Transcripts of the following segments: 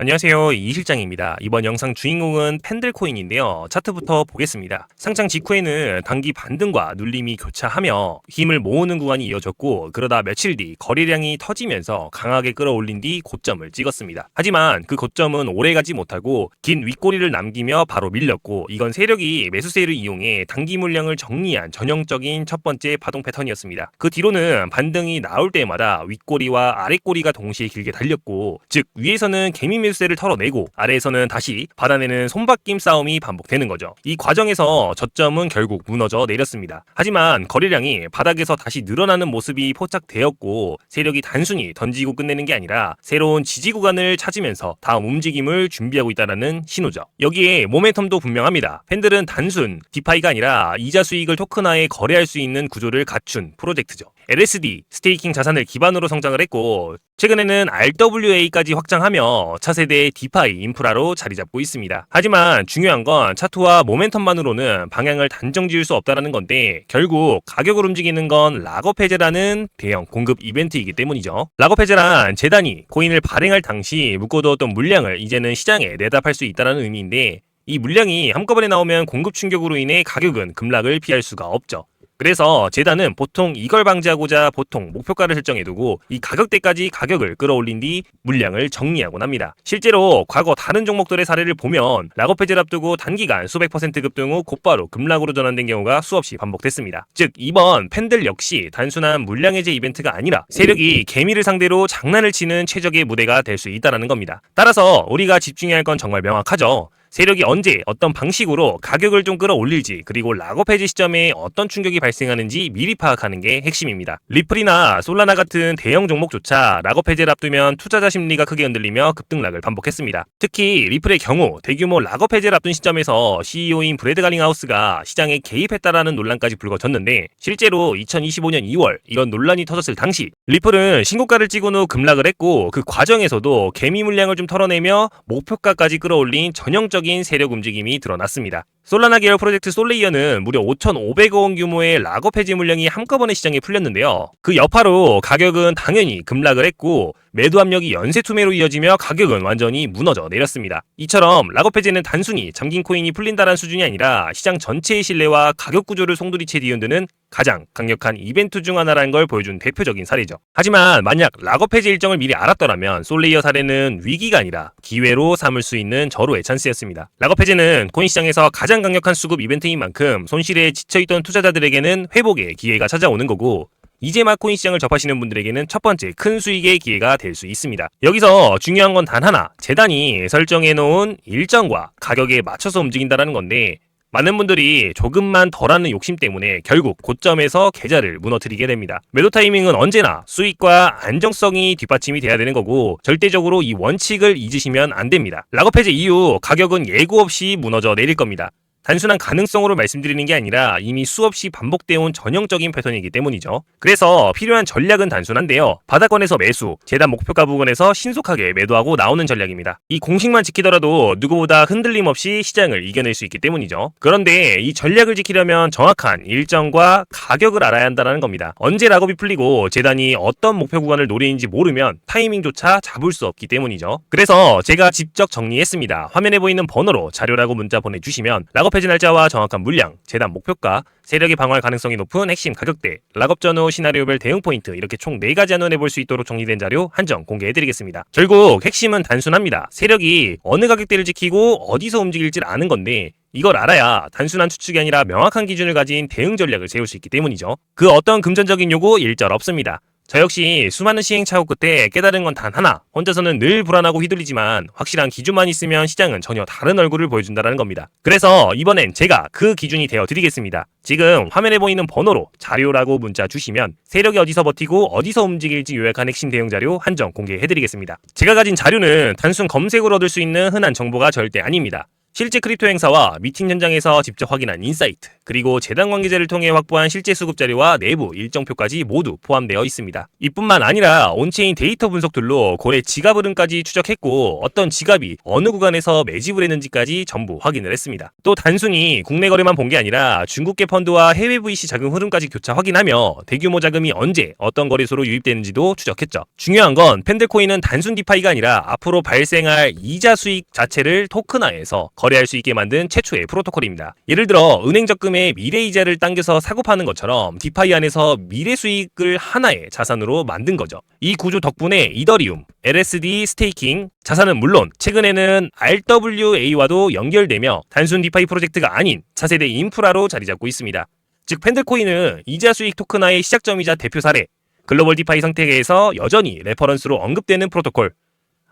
안녕하세요. 이 실장입니다. 이번 영상 주인공은 펜들코인인데요. 차트부터 보겠습니다. 상장 직후에는 단기 반등과 눌림이 교차하며 힘을 모으는 구간이 이어졌고 그러다 며칠 뒤 거래량이 터지면서 강하게 끌어올린 뒤 고점을 찍었습니다. 하지만 그 고점은 오래가지 못하고 긴 윗꼬리를 남기며 바로 밀렸고 이건 세력이 매수세를 이용해 단기 물량을 정리한 전형적인 첫 번째 파동 패턴이었습니다. 그 뒤로는 반등이 나올 때마다 윗꼬리와 아랫꼬리가 동시에 길게 달렸고 즉 위에서는 개미 매수세를 털어내고 아래에서는 다시 받아내는 손바뀜 싸움이 반복되는 거죠. 이 과정에서 저점은 결국 무너져 내렸습니다. 하지만 거래량이 바닥에서 다시 늘어나는 모습이 포착되었고 세력이 단순히 던지고 끝내는 게 아니라 새로운 지지 구간을 찾으면서 다음 움직임을 준비하고 있다는 신호죠. 여기에 모멘텀도 분명합니다. 팬들은 단순 디파이가 아니라 이자 수익을 토큰화에 거래할 수 있는 구조를 갖춘 프로젝트죠. LSD 스테이킹 자산을 기반으로 성장을 했고 최근에는 RWA까지 확장하며 차세 대 디파이 인프라로 자리 잡고 있습니다. 하지만 중요한 건 차트와 모멘텀만으로는 방향을 단정 지을 수 없다는 건데 결국 가격을 움직이는 건 락업 해제라는 대형 공급 이벤트이기 때문이죠. 락업 해제란 재단이 코인을 발행할 당시 묶어두었던 물량을 이제는 시장에 내다팔 수 있다는 의미인데 이 물량이 한꺼번에 나오면 공급 충격으로 인해 가격은 급락을 피할 수가 없죠. 그래서 재단은 보통 이걸 방지하고자 보통 목표가를 설정해두고 이 가격대까지 가격을 끌어올린 뒤 물량을 정리하곤 합니다. 실제로 과거 다른 종목들의 사례를 보면 락업 해제를 앞두고 단기간 수백 퍼센트 급등 후 곧바로 급락으로 전환된 경우가 수없이 반복됐습니다. 즉 이번 팬들 역시 단순한 물량 해제 이벤트가 아니라 세력이 개미를 상대로 장난을 치는 최적의 무대가 될 수 있다는 겁니다. 따라서 우리가 집중해야 할 건 정말 명확하죠. 세력이 언제 어떤 방식으로 가격을 좀 끌어올릴지 그리고 락업 해지 시점에 어떤 충격이 발생하는지 미리 파악하는 게 핵심입니다. 리플이나 솔라나 같은 대형 종목조차 락업 해제를 앞두면 투자자 심리가 크게 흔들리며 급등락을 반복했습니다. 특히 리플의 경우 대규모 락업 해제를 앞둔 시점에서 CEO인 브래드 갈링하우스가 시장에 개입했다라는 논란까지 불거졌는데 실제로 2025년 2월 이런 논란이 터졌을 당시 리플은 신고가를 찍은 후 급락을 했고 그 과정에서도 개미 물량을 좀 털어내며 목표가까지 끌어올린 전형적 적인 세력 움직임이 드러났습니다. 솔라나 계열 프로젝트 솔레이어는 무려 5,500억 원 규모의 락업 해지 물량이 한꺼번에 시장에 풀렸는데요. 그 여파로 가격은 당연히 급락을 했고 매도 압력이 연쇄 투매로 이어지며 가격은 완전히 무너져 내렸습니다. 이처럼 락업 해제는 단순히 잠긴 코인이 풀린다는 수준이 아니라 시장 전체의 신뢰와 가격 구조를 송두리째 뒤흔드는 가장 강력한 이벤트 중 하나라는 걸 보여준 대표적인 사례죠. 하지만 만약 락업 해제 일정을 미리 알았더라면 솔레이어 사례는 위기가 아니라 기회로 삼을 수 있는 절호의 찬스였습니다. 락업 해제는 코인 시장에서 가장 강력한 수급 이벤트인 만큼 손실에 지쳐있던 투자자들에게는 회복의 기회가 찾아오는 거고 이제 막 코인 시장을 접하시는 분들에게는 첫 번째 큰 수익의 기회가 될 수 있습니다. 여기서 중요한 건 단 하나, 재단이 설정해 놓은 일정과 가격에 맞춰서 움직인다는 건데 많은 분들이 조금만 덜하는 욕심 때문에 결국 고점에서 계좌를 무너뜨리게 됩니다. 매도 타이밍은 언제나 수익과 안정성이 뒷받침이 돼야 되는 거고 절대적으로 이 원칙을 잊으시면 안 됩니다. 락업 해제 이후 가격은 예고 없이 무너져 내릴 겁니다. 단순한 가능성으로 말씀드리는 게 아니라 이미 수없이 반복되어 온 전형적인 패턴이기 때문이죠. 그래서 필요한 전략은 단순한데요. 바닥권에서 매수, 재단 목표가 부근에서 신속하게 매도하고 나오는 전략입니다. 이 공식만 지키더라도 누구보다 흔들림 없이 시장을 이겨낼 수 있기 때문이죠. 그런데 이 전략을 지키려면 정확한 일정과 가격을 알아야 한다는 겁니다. 언제 락업이 풀리고 재단이 어떤 목표 구간을 노리는지 모르면 타이밍조차 잡을 수 없기 때문이죠. 그래서 제가 직접 정리했습니다. 화면에 보이는 번호로 자료라고 문자 보내주시면 락업 폐지 날짜와 정확한 물량, 재단 목표가, 세력이 방어할 가능성이 높은 핵심 가격대, 락업 전후 시나리오별 대응 포인트 이렇게 총 4가지 한눈에 볼수 있도록 정리된 자료 한정 공개해드리겠습니다. 결국 핵심은 단순합니다. 세력이 어느 가격대를 지키고 어디서 움직일지 아는 건데 이걸 알아야 단순한 추측이 아니라 명확한 기준을 가진 대응 전략을 세울 수 있기 때문이죠. 그 어떤 금전적인 요구 일절 없습니다. 저 역시 수많은 시행착오 끝에 깨달은 건 단 하나. 혼자서는 늘 불안하고 휘둘리지만 확실한 기준만 있으면 시장은 전혀 다른 얼굴을 보여준다는 겁니다. 그래서 이번엔 제가 그 기준이 되어 드리겠습니다. 지금 화면에 보이는 번호로 자료라고 문자 주시면 세력이 어디서 버티고 어디서 움직일지 요약한 핵심 대응 자료 한정 공개해드리겠습니다. 제가 가진 자료는 단순 검색으로 얻을 수 있는 흔한 정보가 절대 아닙니다. 실제 크립토 행사와 미팅 현장에서 직접 확인한 인사이트, 그리고 재단 관계자를 통해 확보한 실제 수급 자료와 내부 일정표까지 모두 포함되어 있습니다. 이뿐만 아니라 온체인 데이터 분석툴로 고래 지갑 흐름까지 추적했고 어떤 지갑이 어느 구간에서 매집을 했는지까지 전부 확인을 했습니다. 또 단순히 국내 거래만 본 게 아니라 중국계 펀드와 해외 VC 자금 흐름까지 교차 확인하며 대규모 자금이 언제 어떤 거래소로 유입되는지도 추적했죠. 중요한 건 펜들코인은 단순 디파이가 아니라 앞으로 발생할 이자 수익 자체를 토큰화해서 거래 할 수 있게 만든 최초의 프로토콜입니다. 예를 들어 은행 적금에 미래 이자를 당겨서 사고 파는 것처럼 디파이 안에서 미래 수익을 하나의 자산으로 만든 거죠. 이 구조 덕분에 이더리움, LSD 스테이킹, 자산은 물론 최근에는 RWA와도 연결되며 단순 디파이 프로젝트가 아닌 차세대 인프라로 자리 잡고 있습니다. 즉 펜들코인은 이자 수익 토큰화의 시작점이자 대표 사례, 글로벌 디파이 생태계에서 여전히 레퍼런스로 언급되는 프로토콜,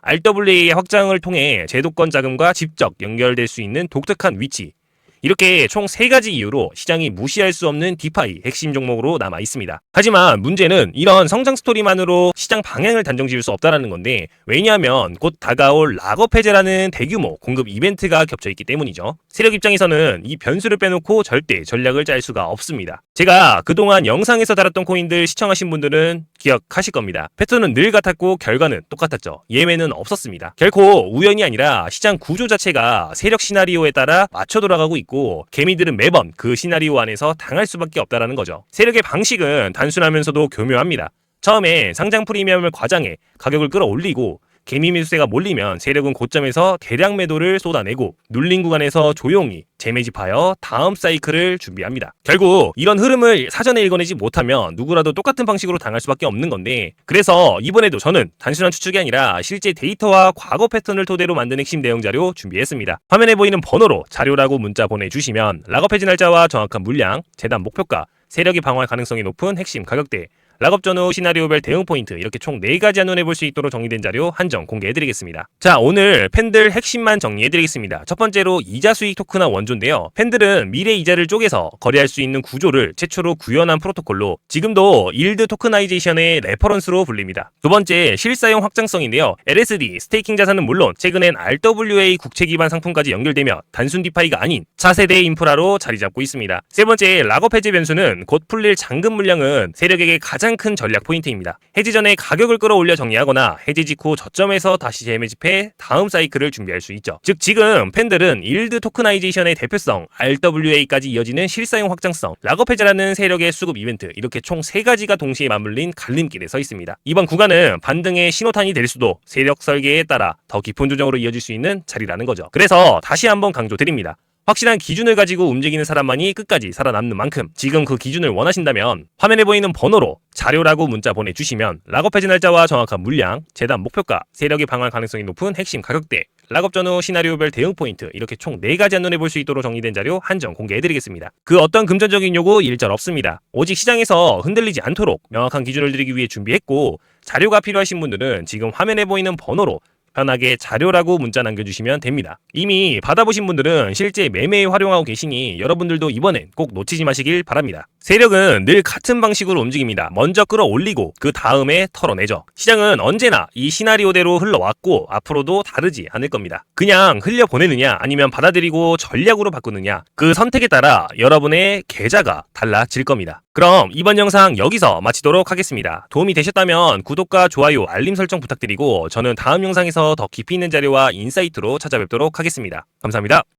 RWA의 확장을 통해 제도권 자금과 직접 연결될 수 있는 독특한 위치. 이렇게 총세 가지 이유로 시장이 무시할 수 없는 디파이 핵심 종목으로 남아 있습니다. 하지만 문제는 이런 성장 스토리만으로 시장 방향을 단정 지을 수 없다라는 건데 왜냐하면 곧 다가올 락업 해제라는 대규모 공급 이벤트가 겹쳐 있기 때문이죠. 세력 입장에서는 이 변수를 빼놓고 절대 전략을 짤 수가 없습니다. 제가 그동안 영상에서 다뤘던 코인들 시청하신 분들은 기억하실 겁니다. 패턴은 늘 같았고 결과는 똑같았죠. 예외는 없었습니다. 결코 우연이 아니라 시장 구조 자체가 세력 시나리오에 따라 맞춰 돌아가고 있고 개미들은 매번 그 시나리오 안에서 당할 수밖에 없다라는 거죠. 세력의 방식은 단순하면서도 교묘합니다. 처음에 상장 프리미엄을 과장해 가격을 끌어올리고 개미 매수세가 몰리면 세력은 고점에서 대량 매도를 쏟아내고 눌린 구간에서 조용히 재매집하여 다음 사이클을 준비합니다. 결국 이런 흐름을 사전에 읽어내지 못하면 누구라도 똑같은 방식으로 당할 수밖에 없는 건데 그래서 이번에도 저는 단순한 추측이 아니라 실제 데이터와 과거 패턴을 토대로 만든 핵심 내용 자료 준비했습니다. 화면에 보이는 번호로 자료라고 문자 보내주시면 락업 해지 날짜와 정확한 물량, 재단 목표가, 세력이 방어할 가능성이 높은 핵심 가격대, 락업 전후 시나리오별 대응 포인트 이렇게 총 4가지 한눈에 볼 수 있도록 정리된 자료 한정 공개해드리겠습니다. 자 오늘 팬들 핵심만 정리해드리겠습니다. 첫 번째로 이자 수익 토큰화 원조인데요. 팬들은 미래 이자를 쪼개서 거래할 수 있는 구조를 최초로 구현한 프로토콜로 지금도 일드 토크나이제이션의 레퍼런스로 불립니다. 두 번째 실사용 확장성인데요. LSD 스테이킹 자산은 물론 최근엔 RWA 국채 기반 상품까지 연결되며 단순 디파이가 아닌 차세대 인프라로 자리 잡고 있습니다. 세 번째 락업 해제 변수는 곧 풀릴 잔금 물량은 세력에게 가장 가장 큰 전략 포인트입니다. 해지 전에 가격을 끌어올려 정리하거나 해지 직후 저점에서 다시 재매집해 다음 사이클을 준비할 수 있죠. 즉 지금 팬들은 일드 토크나이제이션의 대표성, RWA까지 이어지는 실사용 확장성, 락업 해제라는 세력의 수급 이벤트 이렇게 총세 가지가 동시에 맞물린 갈림길에 서 있습니다. 이번 구간은 반등의 신호탄이 될 수도 세력 설계에 따라 더 깊은 조정으로 이어질 수 있는 자리라는 거죠. 그래서 다시 한번 강조드립니다. 확실한 기준을 가지고 움직이는 사람만이 끝까지 살아남는 만큼 지금 그 기준을 원하신다면 화면에 보이는 번호로 자료라고 문자 보내주시면 락업 해지 날짜와 정확한 물량, 재단 목표가, 세력이 방할 가능성이 높은 핵심 가격대, 락업 전후 시나리오별 대응 포인트 이렇게 총 4가지 한눈에 볼 수 있도록 정리된 자료 한정 공개해드리겠습니다. 그 어떤 금전적인 요구 일절 없습니다. 오직 시장에서 흔들리지 않도록 명확한 기준을 드리기 위해 준비했고 자료가 필요하신 분들은 지금 화면에 보이는 번호로 편하게 자료라고 문자 남겨주시면 됩니다. 이미 받아보신 분들은 실제 매매에 활용하고 계시니 여러분들도 이번엔 꼭 놓치지 마시길 바랍니다. 세력은 늘 같은 방식으로 움직입니다. 먼저 끌어올리고 그 다음에 털어내죠. 시장은 언제나 이 시나리오대로 흘러왔고 앞으로도 다르지 않을 겁니다. 그냥 흘려보내느냐 아니면 받아들이고 전략으로 바꾸느냐 그 선택에 따라 여러분의 계좌가 달라질 겁니다. 그럼 이번 영상 여기서 마치도록 하겠습니다. 도움이 되셨다면 구독과 좋아요, 알림 설정 부탁드리고 저는 다음 영상에서 더 깊이 있는 자료와 인사이트로 찾아뵙도록 하겠습니다. 감사합니다.